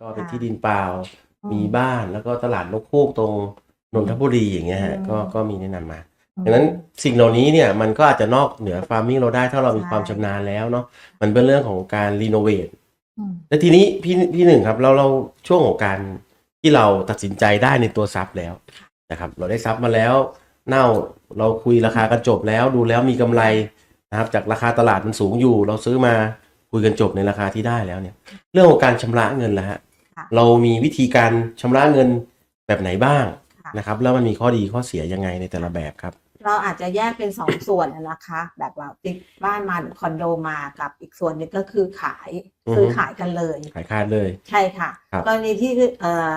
ก็เป็นค่ะที่ดินเปล่าอืมมีบ้านแล้วก็ตลาดนกฮูกตรงนนทบุรีอย่างเงี้ยฮะอืมก็ก็มีแนะนำมาดังนั้นสิ่งเหล่านี้เนี่ยมันก็อาจจะนอกเหนือฟาร์มมิ่งเราได้ถ้าเรามีใช่ความชำนาญแล้วเนาะมันเป็นเรื่องของการรีโนเวทอืมและทีนี้พี่พี่หนึ่งครับเราเราช่วงของการที่เราตัดสินใจได้ในตัวซับแล้วนะครับ เราได้ซับมาแล้ว เน่าเราคุยราคากันจบแล้วดูแล้วมีกำไรนะครับจากราคาตลาดมันสูงอยู่ เราซื้อมาคุยกันจบในราคาที่ได้แล้วเนี่ย เรื่องของการชำระเงินละฮะค่ะ เรามีวิธีการชำระเงินแบบไหนบ้างค่ะนะครับ แล้วมันมีข้อดีข้อเสียยังไงในแต่ละแบบครับ เราอาจจะแยกเป็นสองส่วนนะคะ แบบว่าติดบ้านมาหรือคอนโดมากับอีกส่วนหนึงก็คือขายอือฮึซื้อขายกันเลย ขายคาดเลย ใช่ค่ะครับกรณีที่เอ่อ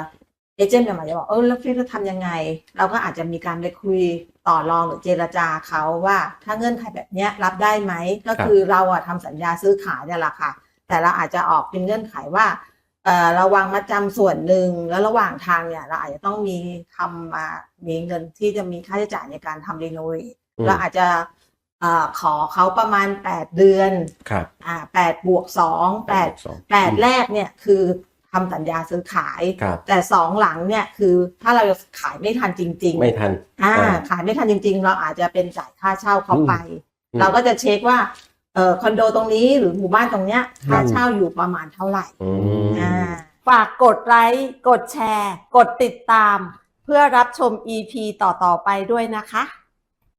เอเจนต์เนี่ยหมายจะบอกเออแล้วพี่จะทำยังไง เราก็อาจจะมีการไปคุยต่อรองหรือเจรจาเขาว่า ถ้าเงื่อนไขแบบเนี้ยรับได้ไหมก็คือเราอะทำสัญญาซื้อขายเนี่ยแหละค่ะ แต่เราอาจจะออกเป็นเงื่อนไขว่า เออเราวางมาจำส่วนหนึ่งแล้วระหว่างทางเนี่ยเราอาจจะต้องมีทำมามีเงินที่จะมีค่าใช้จ่ายในการทำรีโนเวทอืมเราอาจจะเอ่อขอเขาประมาณแปดเดือนครับอ่าแปดบวกสองแปดสองแปดแรกเนี่ยคือทำสัญญาซื้อขายครับแต่สองหลังเนี่ยคือถ้าเราขายไม่ทันจริง ๆ ไม่ทันอ่าอ่าขายไม่ทันจริง ๆ เราอาจจะเป็นจ่ายค่าเช่าเขาไปอืมเราก็จะเช็คว่าเออ คอนโดตรงนี้หรือหมู่บ้านตรงเนี้ยค่าอืมเช่าอยู่ประมาณเท่าไหร่อืมอ่าฝากกดไลค์กดแชร์ กดติดตาม เพื่อรับชม EP ต่อๆไปด้วยนะคะ